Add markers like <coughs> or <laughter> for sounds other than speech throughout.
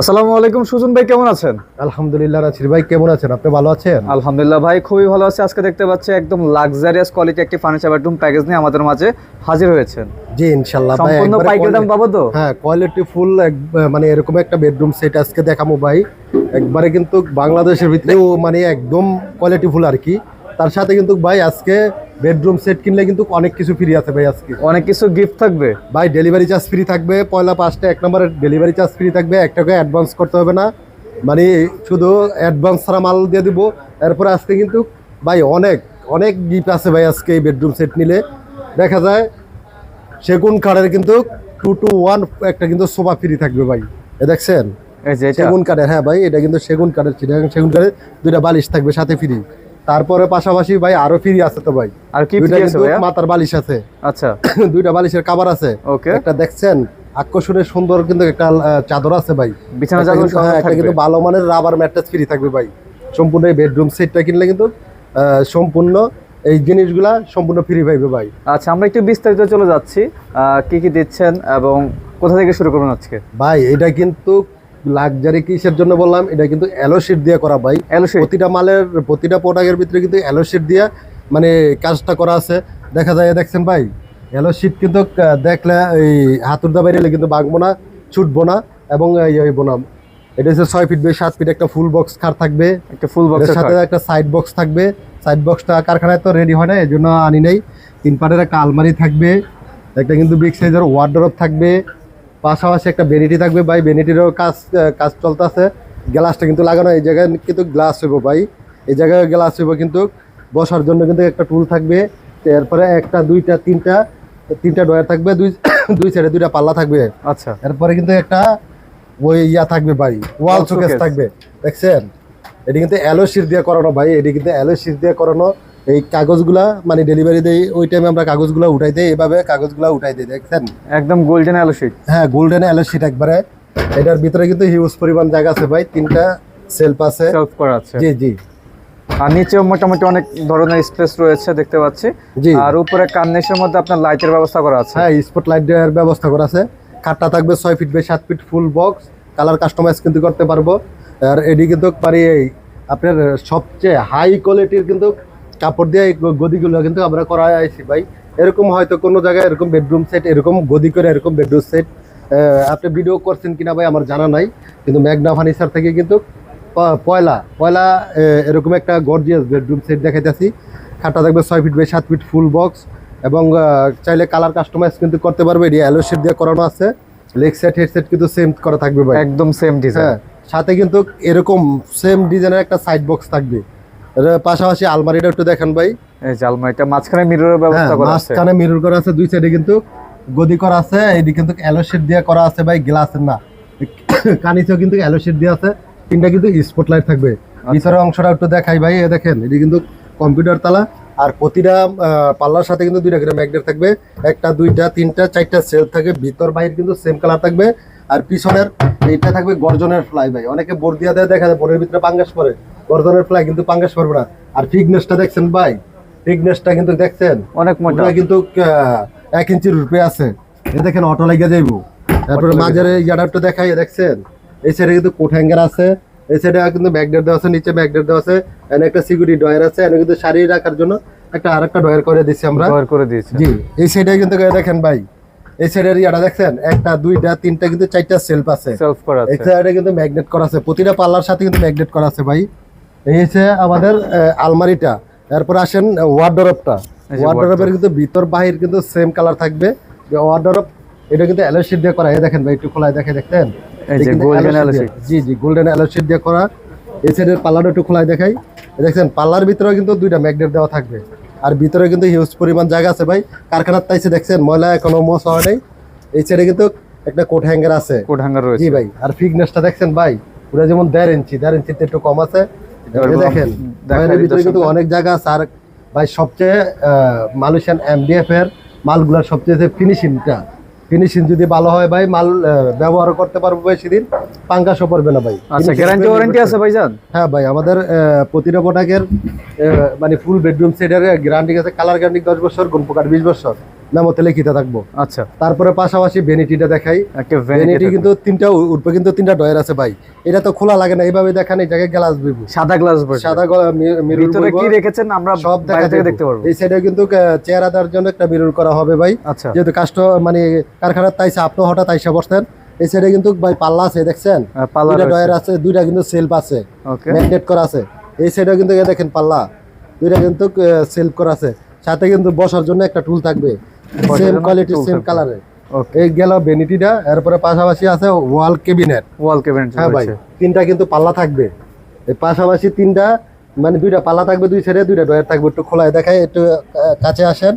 আসসালামু আলাইকুম সুজন ভাই কেমন আছেন? আলহামদুলিল্লাহ ভাই কেমন আছেন? আপনি ভালো আছেন? আলহামদুলিল্লাহ ভাই খুবই ভালো আছে। আজকে দেখতে পাচ্ছি একদম লাক্সারিয়াস কোয়ালিটি একটি ফার্নিচার বেডরুম প্যাকেজ নিয়ে আমাদের মাঝে হাজির হয়েছেন। জি ইনশাল্লাহ ভাই সম্পূর্ণ পাইকারি দাম পাবো তো? হ্যাঁ কোয়ালিটি ফুল মানে এরকম একটা বেডরুম সেট আজকে দেখাবো ভাই। একবারে কিন্তু বাংলাদেশের ভিতরেও মানে একদম কোয়ালিটি ফুল আর কি। তার সাথে কিন্তু ভাই আজকে বেডরুম সেট কিনলে কিন্তু অনেক কিছু ফ্রি আছে ভাই আজকে। অনেক কিছু গিফট থাকবে। ভাই ডেলিভারি চার্জ ফ্রি থাকবে পয়লা পাঁচটা এক নম্বরের ডেলিভারি চার্জ ফ্রি থাকবে এক টাকা অ্যাডভান্স করতে হবে না। মানে শুধু অ্যাডভান্স ছাড়া মাল দিয়ে দিব। এরপরে আজকে কিন্তু ভাই অনেক অনেক গিফট আছে ভাই আজকে এই বেডরুম সেট নিলে। দেখা যায় সেগুন কাঠের কিন্তু টু টু ওয়ান একটা কিন্তু সোফা ফ্রি থাকবে ভাই। এ দেখছেন? যে সেগুন কাঠের হ্যাঁ ভাই এটা কিন্তু সেগুন কাঠের সেগুন কাঠের দুইটা বালিশ থাকবে সাথে ফ্রি তারপরে পাশাপাশি ভাই আরও ফ্রি আছে তো ভাই। আর কি ফ্রি আছে কিন্তু মাথার বালিশ আছে। আচ্ছা। <coughs> দুইটা বালিশের কাবার আছে। ওকে একটা দেখছেন আকর্ষণের সুন্দর কিন্তু একটা চাদর আছে ভাই। বিছানা চাদর কিন্তু- হ্যাঁ, একটা কিন্তু ভালো মানের রাবার ম্যাট্রেস ফ্রি থাকবে ভাই। সম্পূর্ণ এই বেডরুম সেটটা কিনলে কিন্তু আহ, সম্পূর্ণ এই জিনিসগুলা সম্পূর্ণ ফ্রি পাইবে ভাই। আচ্ছা আমরা একটু বিস্তারিত চলে যাচ্ছি। কি কি দিচ্ছেন এবং কোথা থেকে শুরু করবেন আজকে? ভাই এটা কিন্তু লাক্সারি কিসের জন্য বললাম? এটা কিন্তু অ্যালো শিট দিয়ে করা ভাই। প্রতিটা মালের প্রতিটা প্রোডাক্টের ভিতরে কিন্তু অ্যালো শিট দিয়ে মানে কাজটা করা আছে। দেখা যায় দেখছেন ভাই? অ্যালো শিট কিন্তু দেখলে এই হাতুর দা বাইরে কিন্তু বাগবো না ছুটবো না এবং হইবো না এটা হচ্ছে ছয় ফিট বাই সাত ফিট একটা ফুল বক্স কার থাকবে। একটা ফুল এর বক্সের সাথে একটা সাইড বক্স থাকবে। সাইড বক্সটা কারখানায় তো রেডি হয় না এই জন্য আনি নেই। তিন পাটের একটা আলমারি থাকবে। একটা কিন্তু বিগ সাইজের ওয়ার্ডরোব থাকবে। পাশাপাশি একটা বেনিটি থাকবে ভাই বেনিটিরও কাজ কাজ চলতেছে। গ্লাসটা কিন্তু লাগানো এই জায়গায় কিন্তু গ্লাস হইব ভাই। এই জায়গায় গ্লাস হইব কিন্তু বসার জন্য কিন্তু একটা টুল থাকবে। এরপরে একটা দুইটা তিনটা তিনটা ডয়ার থাকবে দুই <coughs> দুই সাইডে দুইটা পাল্লা থাকবে। আচ্ছা। এরপরে কিন্তু একটা ওই ইয়া থাকবে ভাই ওয়াল শোকেস থাকবে। দেখছেন? এটি কিন্তু অ্যালো শিট দিয়ে করানো ভাই এটি কিন্তু অ্যালো শিট দিয়ে করানো। এই কাগজগুলা মানে ডেলিভারি দেই ওই টাইমে আমরা কাগজগুলা উঠাই দেই এভাবে কাগজগুলা উঠাই দিই দেখছেন? একদম গোল্ডেন এলোশি হ্যাঁ গোল্ডেন অ্যালো শিট একবারে। এটার ভিতরে কিন্তু হিউজ পরিমাণ জায়গা আছে ভাই তিনটা সেলফ আছে। সেলফ করা আছে। জি জি। আর নিচেও মোটামুটি অনেক ধরনের স্পেস রয়েছে দেখতে পাচ্ছি। জি। আর উপরে কার্নেশের মধ্যে আপনার লাইটের ব্যবস্থা করা আছে। হ্যাঁ স্পট লাইট দেওয়ার ব্যবস্থা করা আছে। খাটটা থাকবে ছয় ফিট বাই সাত feet full box colour customise কিন্তু করতে পারব। আর এটি কিন্তু পারি এই আপনার সবচেয়ে হাই কোয়ালিটির কিন্তু কাপড় দিয়ে গদিগুলো কিন্তু আমরা করা আইছি ভাই। এরকম হয়তো কোনো জায়গায় এরকম বেডরুম সেট এরকম গদি করে এরকম বেডরুম সেট আপনি ভিডিও করছেন কিনা ভাই আমার জানা নাই কিন্তু ম্যাগনা ফার্নিচার থেকে কিন্তু পয়লা পয়লা এরকম একটা গর্জিয়াস বেডরুম সেট দেখাইতেছি। খাটটা থাকবে ছয় ফিট বাই সাত ফিট ফুল বক্স এবং চাইলে কালার কাস্টমাইজ কিন্তু করতে পারবে এটি অ্যালো শেড দিয়ে করানো আছে। লেগ সেট হেডসেট কিন্তু সেম করা থাকবে ভাই। একদম সেম ডিজাইন হ্যাঁ সাথে কিন্তু এরকম সেম ডিজাইনের একটা সাইড বক্স থাকবে। এর পাশাপাশি আলমারিটা একটু দেখেন ভাই। এই যে আলমারিটা মাঝখানে মিররের হ্যাঁ ব্যবস্থা করা আছে। মাঝখানে মিরর করা আছে দুই সাইডে কিন্তু গদি করা আছে এটি কিন্তু অ্যালো শেড দিয়ে করা আছে ভাই গ্লাসের না। <coughs> কানিচেও কিন্তু অ্যালো শেড দিয়ে আছে তিনটা কিন্তু স্পটলাইট থাকবে। আচ্ছা। ভিতরের অংশটা একটু দেখাই ভাই এ দেখেন এটি কিন্তু কম্পিউটার তালা। আর প্রতিটা পাল্লার সাথে কিন্তু দুইটা করে ম্যাগনেট থাকবে। একটা দুইটা তিনটা চারটা সেল থাকে ভিতর বাইরে কিন্তু সেম কালার থাকবে। আর পিছনের এইটা থাকবে গর্জনের ফ্লাই ভাই অনেকে বোর দিয়া দেয় দেখা যায় বোর্ডের ভিতরে পাঙ্গাস পরে গর্জনের ফ্লাই কিন্তু পাঙ্গাস পড়বে না। আর ফিটনেসটা দেখছেন ভাই ফিটনেসটা কিন্তু দেখছেন অনেক মোটা। কিন্তু এক ইঞ্চির রূপে আছে। এ দেখেন অটো লাগিয়ে যাইব। তারপরে মাঝের ইয়াটা একটু দেখাই দেখছেন? এই সাইডে কিন্তু কোট হ্যাঙ্গার আছে। এই সাইডে কিন্তু ম্যাগনেট দেওয়া আছে নিচে ম্যাগনেট দেওয়া আছে। এখানে একটা সিকিউরিটি ডয়ার আছে এখানে কিন্তু শাড়ি রাখার জন্য একটা আরেকটা ডয়ার করে দিচ্ছি আমরা। ব্যবহার করে দিয়েছে। জি এই সাইডে কিন্তু দেখেন ভাই এই সাইডের ইয়াটা দেখছেন? একটা দুইটা তিনটা কিন্তু চারটা সেলফ আছে। সেলফ করা আছে। এই সাইডে কিন্তু ম্যাগনেট করা আছে। প্রতিটা পাল্লার সাথে কিন্তু ম্যাগনেট করা আছে ভাই। এই হচ্ছে আমাদের আলমারিটা। এরপর আসেন ওয়ার্ডরোবটা যে ওয়ার্ডরোবের কিন্তু ভিতর বাহির কিন্তু সেম কালার থাকবে। যে ওয়ার্ডরোব এটা কিন্তু অ্যালোশিট দিয়ে করা। এই দেখেন ভাই একটু খোলায় দেখে দেখতেন? জি জি গোল্ডেন অ্যালোশিট দিয়ে করা। এই সাইডের পাল্লাটা একটু খোলায় দেখাই। দেখছেন পাল্লার ভিতরেও কিন্তু দুইটা ম্যাগনেট দেওয়া থাকবে। আর ভিতরে কিন্তু হিউজ পরিমাণ জায়গা আছে ভাই। কারখানার তাইছে দেখছেন ময়লা এখনও মোস হয় নাই। এই সাইডে কিন্তু একটা কোট হ্যাঙ্গার আছে। কোট হ্যাঙ্গার রয়েছে। জি ভাই আর ফিটনেসটা দেখছেন ভাই পুরো যেমন দেড় ইঞ্চি দেড় ইঞ্চিতে একটু কম আছে। দেখেন দেখাই ভিতরে কিন্তু অনেক জায়গা আছে ভাই সবচেয়ে মালয়েশিয়ান এমডিএফ এর মালগুলার সবচেয়ে ফিনিশিংটা ফিনিশিং যদি ভালো হয় ভাই মাল ব্যবহার করতে পারব বেশি দিন পাঙ্গাসও পড়বে না ভাই। আচ্ছা গ্যারান্টি ওয়ারেন্টি good আছে ভাইজান? হ্যাঁ ভাই আমাদের প্রতিটা প্রোডাক্টের মানে ফুল বেডরুম সেটের গ্যারান্টি আছে কালার গ্যারান্টি দশ বছর গুণ প্রকার বিশ বছর। মেমোতে লিখিত থাকব। আচ্ছা। তারপরে পাশাপাশি দেখাই। ভ্যানিটি কিন্তু তিনটা উঠবে কিন্তু তিনটা ডয়ের আছে ভাই। এটা তো খোলা লাগে না এইভাবে দেখান গ্লাস বিবু সাদা গ্লাস সাদা ভিতরে কি রেখেছেন আমরা সব দেখা থেকে দেখতে পারব। এই সাইডে কিন্তু চেহারা দেওয়ার জন্য একটা মিরর করা হবে ভাই। আচ্ছা। যেহেতু কাস্ট মানে কারখানার আপনি হঠাৎ আইসা বসতেন। এই সাইডে কিন্তু ভাই পাল্লা আছে দেখছেন? পাল্লা দুইটা ডয়ের আছে দুইটা কিন্তু সেলফ আছে। ম্যাগনেট করা আছে। এই সাইডে কিন্তু দেখেন পাল্লা। দুইটা কিন্তু সেলফ করা আছে। সাথে কিন্তু বসার জন্য একটা টুল থাকবে। Same quality same. কালারে এই গেল এরপরে পাশাপাশি আছে ওয়াল কেবিনেট ওয়াল ক্যাবিনেট হ্যাঁ ভাই তিনটা কিন্তু পাল্লা থাকবে। এই পাশাপাশি তিনটা মানে দুইটা পাল্লা থাকবে দুই সাইডে দুইটা ডয়ার থাকবে। একটু খোলায় দেখায় একটু কাছে আসেন।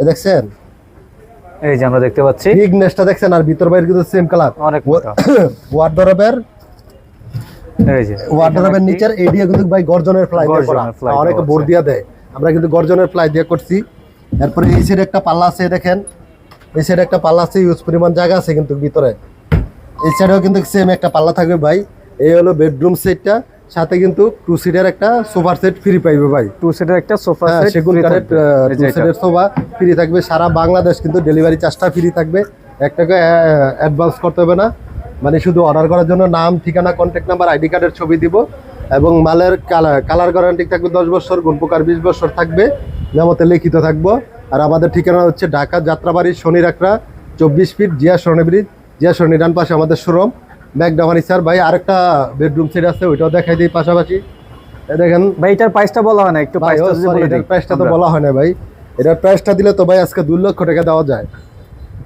এ দেখছেন? এই যে আমরা দেখতে পাচ্ছি। দেখছেন? আর ভিতর বাইরে কিন্তু সেম কালার অনেক ওয়ার্ডরবের <coughs> এই যে ওয়ার্ডরবের নিচের এরিয়া কিন্তু ভাই গর্জনের ফ্লাই দিয়ে করা। অনেকে দেওয়া বোর্ড দেয় আমরা কিন্তু গর্জনের ফ্লাই দিয়ে করছি। এরপরে এই সাইডে একটা পাল্লা আছে দেখেন। এই সাইডে একটা পাল্লা আছে ইউজ পরিমাণ জায়গা আছে কিন্তু ভিতরে। এই সাইডেও কিন্তু সেম একটা পাল্লা থাকবে ভাই। এই হলো বেডরুম সেটটা সাথে কিন্তু টু সিটের একটা সোফার সেট ফ্রি পাইবে ভাই। টু সিটের একটা সোফা হ্যাঁ, সেট সেগুন কাঠের টু সিটের সোফা ফ্রি থাকবে। সারা বাংলাদেশ কিন্তু ডেলিভারি চার্জটা ফ্রি থাকবে। এক টাকা অ্যাডভান্স করতে হবে না। মানে শুধু অর্ডার করার জন্য নাম ঠিকানা কন্ট্যাক্ট নাম্বার আইডি কার্ডের ছবি দিব। এবং মালের কালার কালার গ্যারান্টি থাকবে দশ বছর গুণপোকার বিশ বছর থাকবে। মেমোতে লিখিত থাকব। আর আমাদের ঠিকানা হচ্ছে ঢাকা যাত্রাবাড়ি শনি রাখরা চব্বিশ ফিট জিয়া স্বর্ণ ব্রিজ। জিয়া স্বর্ণ ডান পাশে আমাদের শোরুম। ম্যাকডামানি স্যার। ভাই আরেকটা বেডরুম সেট আছে ওইটাও দেখাই দিই পাশাপাশি। দেখেন। ভাই এটার প্রাইসটা বলা হয় না একটু প্রাইসটা তো বলা হয় না ভাই। এটার প্রাইসটা দিলে তো ভাই আজকে দু লক্ষ টাকা দেওয়া যায়।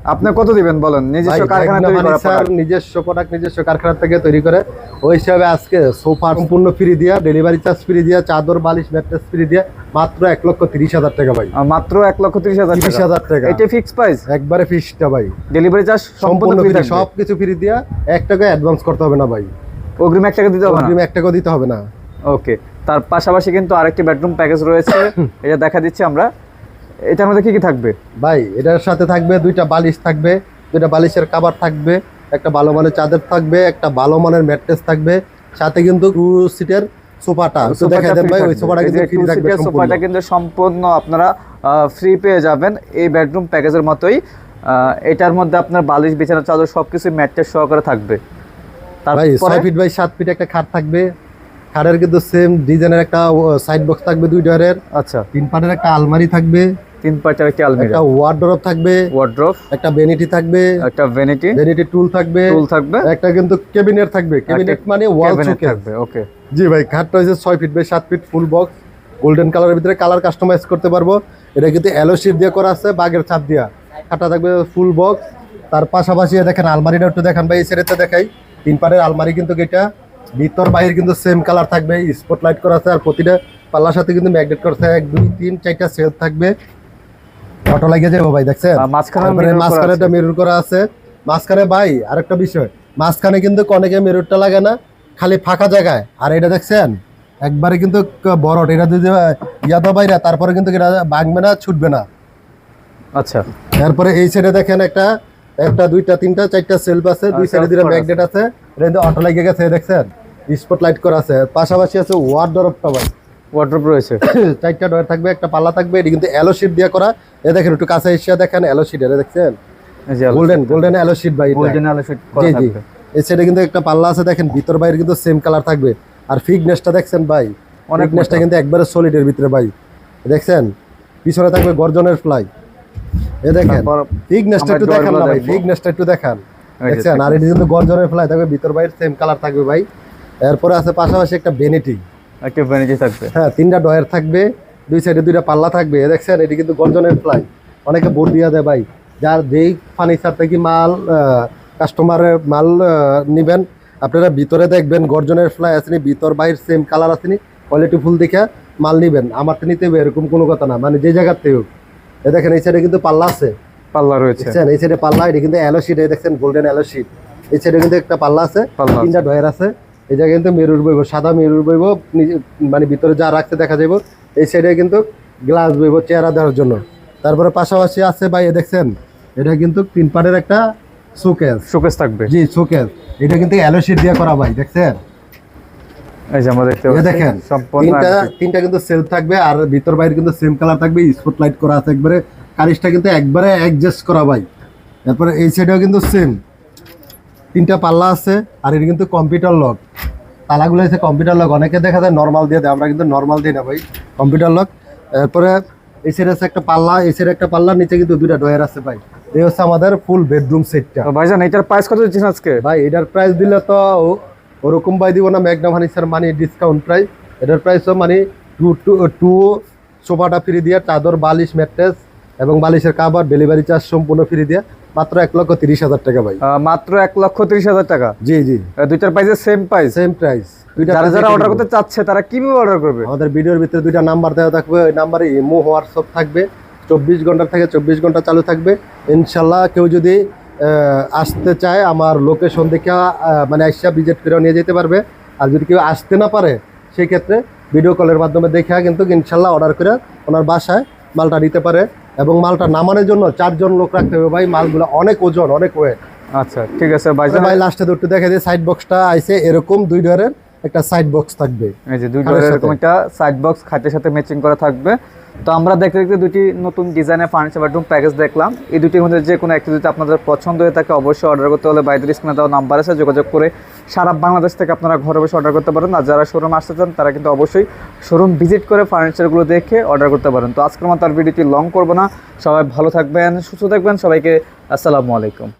আপনি কত দিবেন বলেন? নিজস্ব কারখানা তৈরি করা ফার্নিচার product। নিজস্ব প্রোডাক্ট নিজস্ব কারখানা থেকে তৈরি করে ওই হিসাবে আজকে সোফা সম্পূর্ণ ফ্রি দিয়া ডেলিভারি চার্জ ফ্রি দিয়া চাদর বালিশ ম্যাট্রেস ফ্রি দিয়া মাত্র এক লক্ষ তিরিশ হাজার টাকা ভাই। আর মাত্র এক লক্ষ তিরিশ হাজার তিরিশ টাকা। হাজার টাকা। এটা ফিক্স প্রাইস একবারে ফিসটা ভাই। ডেলিভারি চার্জ সম্পূর্ণ ফ্রি সব কিছু ফ্রি দিয়া এক টাকা অ্যাডভান্স করতে হবে না ভাই। অগ্রিম এক টাকা দিতে হবে না? অগ্রিম এক টাকা দিতে হবে না। ওকে তার পাশাপাশি কিন্তু আরেকটি বেডরুম প্যাকেজ রয়েছে। <coughs> এটা দেখা দিচ্ছি আমরা। এটার মধ্যে কি কি থাকবে? ভাই এটার সাথে থাকবে দুইটা বালিশ থাকবে দুইটা বালিশের কাবার থাকবে একটা ভালো মানের চাদর থাকবে একটা ভালো মানের ম্যাট্রেস থাকবে সাথে কিন্তু টু সিটের সোফাটা। সোফাটা দেন ভাই ওই সোফাটা কিন্তু ফ্রি থাকবে সোফাটা কিন্তু সম্পূর্ণ আপনারা ফ্রি পেয়ে যাবেন এই বেডরুম প্যাকেজের মতোই। এটার মধ্যে আপনার বালিশ বিছানা চাদর সবকিছু ম্যাট্রেস সহকারে থাকবে। ভাই তারপরে ছয় ফিট বাই সাত ফিট একটা খাট থাকবে। খাটের কিন্তু সেম ডিজাইনের একটা সাইড বক্স থাকবে দুই ডয়ারের। আচ্ছা। তিন পাটের একটা আলমারি থাকবে। তিন পার্টের একটি আলমারি। একটা ওয়ার্ডরোব থাকবে। ওয়ার্ড্রপ একটা বেনিটি থাকবে। একটা ভ্যানিটি বেনিটি টুল থাকবে। টুল থাকবে। একটা কিন্তু ক্যাবিনেট থাকবে। ক্যাবিনেট মানে ওয়াল শোকেস থাকবে ওকে জি ভাই খাটটা হয়েছে ছয় ফিট বাই সাত ফিট ফুল বক্স গোল্ডেন কালারের ভিতরে কালার কাস্টমাইজ করতে পারব। এটা কিন্তু অ্যালো শিপ দিয়ে করা আছে বাগের ছাপ দিয়া। খাটটা থাকবে ফুল বক্স তার পাশাপাশি দেখেন আলমারিটা একটু দেখেন ভাই এই সেরেতে দেখাই। তিন পাটের আলমারি কিন্তু এটা। ভিতর বাহির কিন্তু সেম কালার থাকবে। স্পট লাইট করা আছে আর প্রতিটা পাল্লার সাথে কিন্তু ম্যাগনেট করা আছে। এক দুই তিন চারটা সেল থাকবে। অটো লাগিয়ে যাব ভাই দেখছেন? মাঝখানে মেরুর করা আছে। মাঝখানে ভাই আরেকটা বিষয়। মাঝখানে কিন্তু অনেকে মেরুরটা লাগে না খালি ফাঁকা জায়গায়। আর এটা দেখছেন? একবারে কিন্তু বড়। এটা যদি ইয়াদা বাইরা তারপরে কিন্তু এটা ভাঙবে না ছুটবে না। আচ্ছা। তারপরে এই সাইডে দেখেন একটা একটা দুইটা তিনটা চারটা সেলফ আছে। দুই সাইডে দুইটা ম্যাগনেট আছে। এটা কিন্তু অটো লাগিয়ে গেছে দেখছেন? স্পট লাইট করা আছে। পাশাপাশি আছে ওয়ার্ড ডরপটা ভাই। ওয়ার্ড্রপ রয়েছে। <coughs> চারটা ডয়ার থাকবে একটা পাল্লা থাকবে এটি কিন্তু অ্যালো শিট দিয়ে করা। এ দেখেন একটু কাছে এসে দেখেন অ্যালো শিট এটা দেখছেন? গোল্ডেন গোল্ডেন অ্যালো শিট ভাই। গোল্ডেন ফিট করা জি জি। এই সাইডে কিন্তু একটা পাল্লা আছে দেখেন ভিতর বাইরে কিন্তু সেম কালার থাকবে। আর ফিটনেসটা দেখছেন ভাই? অনেক মোটা। কিন্তু একবারে সলিডের ভিতরে ভাই। দেখছেন? পিছনে থাকবে গর্জনের ফ্লাই এ দেখেন ফিটনেসটা একটু দেখান না ভাই দেখব। ফিটনেসটা একটু দেখান। দেখছেন? আর এটি কিন্তু গর্জনের ফ্লাই থাকবে ভিতর বাইরে সেম কালার থাকবে ভাই। এরপরে আছে পাশাপাশি একটা বেনিটি একটা ভ্যানিটি থাকবে। হ্যাঁ তিনটা ডয়ার থাকবে দুই সাইডে দুইটা পাল্লা থাকবে। দেখছেন এটি কিন্তু গর্জনের ফ্লাই অনেকে বোর্ড দিয়ে দেয় ভাই যার যেই ফার্নিচার থেকে মাল কাস্টমারের মাল নেবেন আপনারা ভিতরে দেখবেন গর্জনের ফ্লাই আসেনি ভিতর বাইর সেম কালার আসেনি কোয়ালিটি ফুল দেখে মাল নিবেন। আমার তো নিতে হবে এরকম কোনো কথা না। মানে যে জায়গার থেকে হোক। এ দেখেন এই সাইডে কিন্তু পাল্লা আছে। পাল্লা রয়েছে। এই সাইডে পাল্লা এটি কিন্তু অ্যালো শিট দেখছেন গোল্ডেন অ্যালো শিট এই সাইডে কিন্তু একটা পাল্লা আছে পাল্লা আছে। তিনটা ডয়ার আছে। জায়গায় কিন্তু মেরুর বইব সাদা মেরুর বইব মানে ভিতরে যা রাখতে দেখা যাবে এই সাইডে কিন্তু গ্লাস বইব চেহারা দেওয়ার জন্য। তারপরে পাশাপাশি আছে ভাই দেখছেন এটা কিন্তু তিন পাটের একটা শোকেস শোকেস থাকবে। জি শোকেস এটা কিন্তু অ্যালো শিট দিয়ে করা ভাই দেখছেন? এই যে আমরা দেখতে পাচ্ছি দেখেন সম্পূর্ণ তিনটা কিন্তু সেলফ থাকবে আর ভিতর বাইরে কিন্তু সেম কালার থাকবে স্পট লাইট করা আছে একবারে। কারিশটা কিন্তু একবারে অ্যাডজাস্ট করা ভাই। তারপরে এই সাইডেও কিন্তু সেম তিনটা পাল্লা আছে আর এটা কিন্তু কম্পিউটার লক তালাগুলো হচ্ছে কম্পিউটার লক অনেকে দেখা যায় নর্মাল দিয়ে দেয় আমরা কিন্তু নর্মাল দিই না ভাই কম্পিউটার লক এরপরে এই সাইডে আছে একটা পাল্লা এই সাইডে একটা পাল্লা নিচে কিন্তু দুইটা ডয়ার আছে ভাই। এই হচ্ছে আমাদের ফুল বেডরুম সেটটা তো ভাইজান এটার প্রাইস কত দিচ্ছেন আজকে? ভাই এটার প্রাইস দিলে তো ওরকম ভাই দিব না ম্যাগনা ফার্নিচার মানে ডিসকাউন্ট প্রাইস এটার প্রাইসও মানে টু টু টু সোফাটা ফ্রি দিয়ে চাদর বালিশ ম্যাট্রেস এবং বালিশের কাবার ডেলিভারি চার্জ সম্পূর্ণ ফ্রি দিয়ে। মাত্র এক লক্ষ তিরিশ হাজার টাকা ভাই। মাত্র এক লক্ষ তিরিশ হাজার টাকা? জি জি। দুইটার প্রাইসের সেম প্রাইস সেম প্রাইস যারা যারা অর্ডার করতে চাচ্ছে তারা কীভাবে অর্ডার করবে? আমাদের ভিডিওর ভিতরে দুইটা নাম্বার দেওয়া থাকবে। ওই নাম্বারে ইমো হোয়াটসঅ্যাপ থাকবে। চব্বিশ ঘণ্টা থেকে চব্বিশ ঘণ্টা চালু থাকবে। ইনশাল্লাহ কেউ যদি আসতে চায় আমার লোকেশন দেখে মানে আইসা ভিজিট করে নিয়ে যেতে পারবে। আর যদি কেউ আসতে না পারে সেই ক্ষেত্রে ভিডিও কলের মাধ্যমে দেখে কিন্তু ইনশাল্লাহ অর্ডার করে ওনার বাসায় মালটা নিতে পারে। এবং মালটা নামানোর জন্য চারজন লোক রাখতে হবে ভাই মালগুলো অনেক ওজন অনেক ওয়েট আচ্ছা ঠিক আছে ভাই। ভাই লাস্টে দুটো দেখে দিয়ে সাইড বক্সটা আইসে এরকম দুই ডোরের একটা সাইড বক্স থাকবে। এই যে দুই ডোরের এরকম একটা সাইড বক্স খাটের সাথে ম্যাচিং করা থাকবে। তো আমরা দেখতে দেখতে দুটি নতুন ডিজাইনের ফার্নিচার বেডরুম প্যাকেজ দেখলাম। এই দুটির মধ্যে যে কোনো একটি যদি আপনাদের পছন্দ হয়ে থাকে, অবশ্যই অর্ডার করতে হলে বাইদের স্ক্রিনে দেওয়া নাম্বার আছে, যোগাযোগ করে সারা বাংলাদেশ থেকে আপনারা ঘরে বসে অর্ডার করতে পারেন। আর যারা শোরুম আসতে চান, তারা কিন্তু অবশ্যই শোরুম ভিজিট করে ফার্নিচারগুলো দেখে অর্ডার করতে পারেন। তো আজকের মতো আর ভিডিওটি লং করব না। সবাই ভালো থাকবেন, সুস্থ থাকবেন। সবাইকে আসসালামু আলাইকুম।